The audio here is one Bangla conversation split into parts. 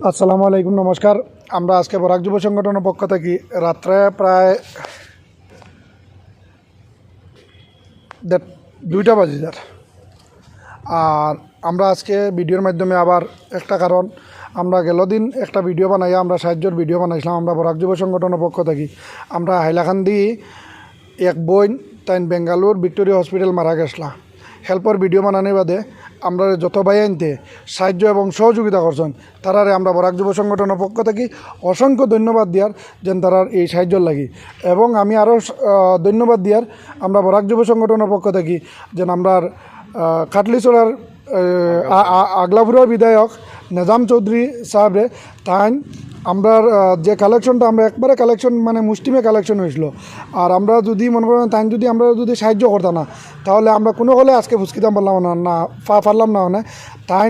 আসসালামু আলাইকুম, নমস্কার। আমরা আজকে বরাক যুব সংগঠনের পক্ষ থেকে রাত্রে প্রায় দুইটা বাজে যার। আর আমরা আজকে ভিডিওর মাধ্যমে আবার একটা কারণ, আমরা গেল দিন একটা ভিডিও বানাই আমরা সাহায্যর ভিডিও বানাইছিলাম আমরা বরাক যুব সংগঠনের পক্ষ থেকে। আমরা হাইলাকান্দি এক বই তাইন বেঙ্গালুর ভিক্টোরিয়া হসপিটাল মারা গেছলা হেল্পর ভিডিও বানানোর বাদে আমরা যত ভাই আনতে সাহায্য এবং সহযোগিতা করছেন, তারারে আমরা বরাক যুব সংগঠনের পক্ষ থেকে অসংখ্য ধন্যবাদ দিয়ার যেন তারার এই সাহায্য লাগি। এবং আমি আরও ধন্যবাদ দিয়ার আমরা বরাক যুব সংগঠনের পক্ষ থেকে যেন আমরা কাটলিচড়ার আগলাপুরের বিধায়ক নিজাম চৌধুরী সাহেবরে তাই আমরা যে কালেকশনটা আমরা একবারে কালেকশন মানে মুষ্টিমে কালেকশন হয়েছিল, আর আমরা যদি মনে করেন তাই যদি আমরা যদি সাহায্য করতাম না, তাহলে আমরা কোনো হলে আজকে ফুসকিতাম পারলাম না না পারলাম না মানে। তাই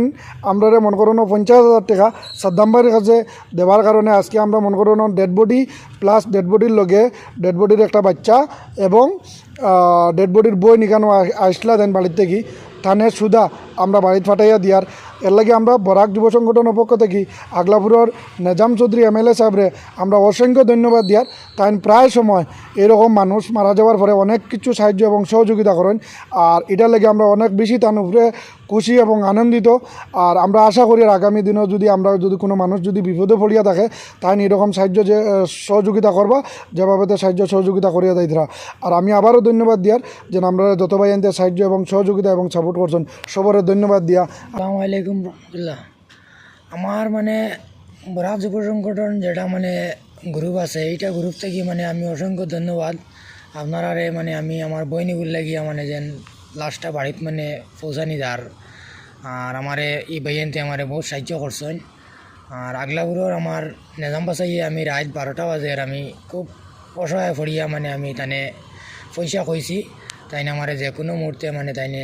আমরা মনে করুন পঞ্চাশ হাজার টাকা সাদ্দাম্বাইয়ের কাছে দেওয়ার কারণে আজকে আমরা মনে করুন ডেড বডি প্লাস ডেড বডির লগে ডেড বডির একটা বাচ্চা এবং ডেড বডির বই নিকানো আসলা দেন বাড়ির থেকে থানে সুদা আমরা বাড়িতে ফাটাইয়া দিয়ার। এর লাগে আমরা বরাক যুব সংগঠনের পক্ষ থেকে আগলাপুরের Nezam Chowdhury M L A সাহেবরে আমরা অসংখ্য ধন্যবাদ দিয়ার। তাই প্রায় সময় এরকম মানুষ মারা যাওয়ার পরে অনেক কিছু সাহায্য এবং সহযোগিতা করেন। আর এটার লাগে আমরা অনেক বেশি তার উপরে খুশি এবং আনন্দিত। আর আমরা আশা করি আগামী দিনেও যদি আমরা যদি কোনো মানুষ যদি বিপদে পড়িয়া থাকে তাই এরকম সাহায্য যে সহযোগিতা করবা, যেভাবে তো সাহায্য সহযোগিতা করিয়া দেয় আর আমি আবারও ধন্যবাদ দিয়ার যে, আমরা যত ভাই সাহায্য এবং সহযোগিতা এবং সাপোর্ট করছেন, সবার ধন্যবাদ দিয়া। আসসালামু আলাইকুম। রহমতুল্লাহ আমার মানে বরাক যুব সংগঠন যেটা মানে গ্রুপ আছে, এইটা গ্রুপ থেকে মানে আমি অসংখ্য ধন্যবাদ। আপনারারে মানে আমি আমার বইনিগুল লাগিয়া মানে যেন লাস্টটা বাড়িত মানে পৌঁছানি যার আর আমারে এই বাইনতে আমারে বহুত সাহায্য করছেন আর আগলাগুলোর আমার নিজাম বাসাইয়ে আমি রাত বারোটা বাজে আর আমি খুব অসহায় পড়িয়া মানে আমি তানে পয়সা কইছি তাইনে আমারে যে কোনো মুহূর্তে মানে তাইনে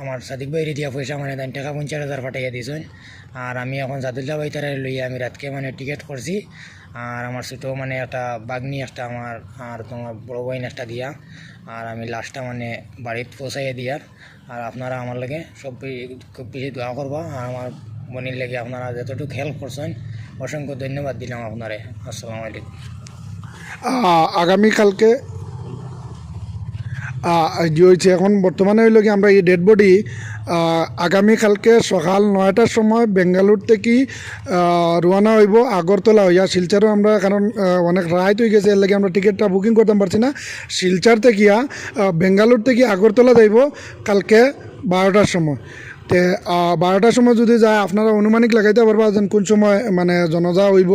আমার সাদিক বাইরে দিয়া পয়সা মানে তাই টাকা পঞ্চাশ হাজার ফাটাইয়া দিয়েছেন। আর আমি এখন সাদুল্লাহ ভাই তারা লইয়া আমি রাতকে মানে টিকিট করছি। আর আমার ছোটো মানে একটা বাগনি একটা আমার, আর তোমার বড় বইন একটা দিয়া। আর আমি লাস্টটা মানে বাড়িতে পৌঁছাইয়া দিয়ার আর আপনারা আমার লাগে সব খুব বেশি দোয়া করবা। আর আমার বোনের লেগে আপনারা যতটুকু হেল্প করছেন, অসংখ্য ধন্যবাদ দিলাম আপনারে। আসসালামু আলাইকুম। আগামীকালকে হয়েছে এখন বর্তমানে হইল কি আমরা এই ডেড বডি আগামীকালকে সকাল নয়টার সময় বেঙ্গালুর থেকে রওনা হইব আগরতলা হইয়া শিলচারও আমরা কারণ অনেক রাইত হয়ে গেছে এর লাগে আমরা টিকিটটা বুকিং করতে পারছি না। শিলচার থেকে বেঙ্গালুর থেকে আগরতলা যাইব কালকে বারোটার সময়। তে বারোটার সময় যদি যায়, আপনারা অনুমানিক লাগাইতে পারবা যেন কোন সময় মানে জনজা হইব।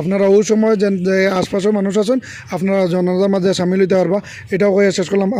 আপনারা ওই সময় যেন, যে আশপাশের মানুষ আছেন, আপনারা জনজার মাঝে সামিল হইতে পারবা। এটাও কয়ে শেষ করলাম।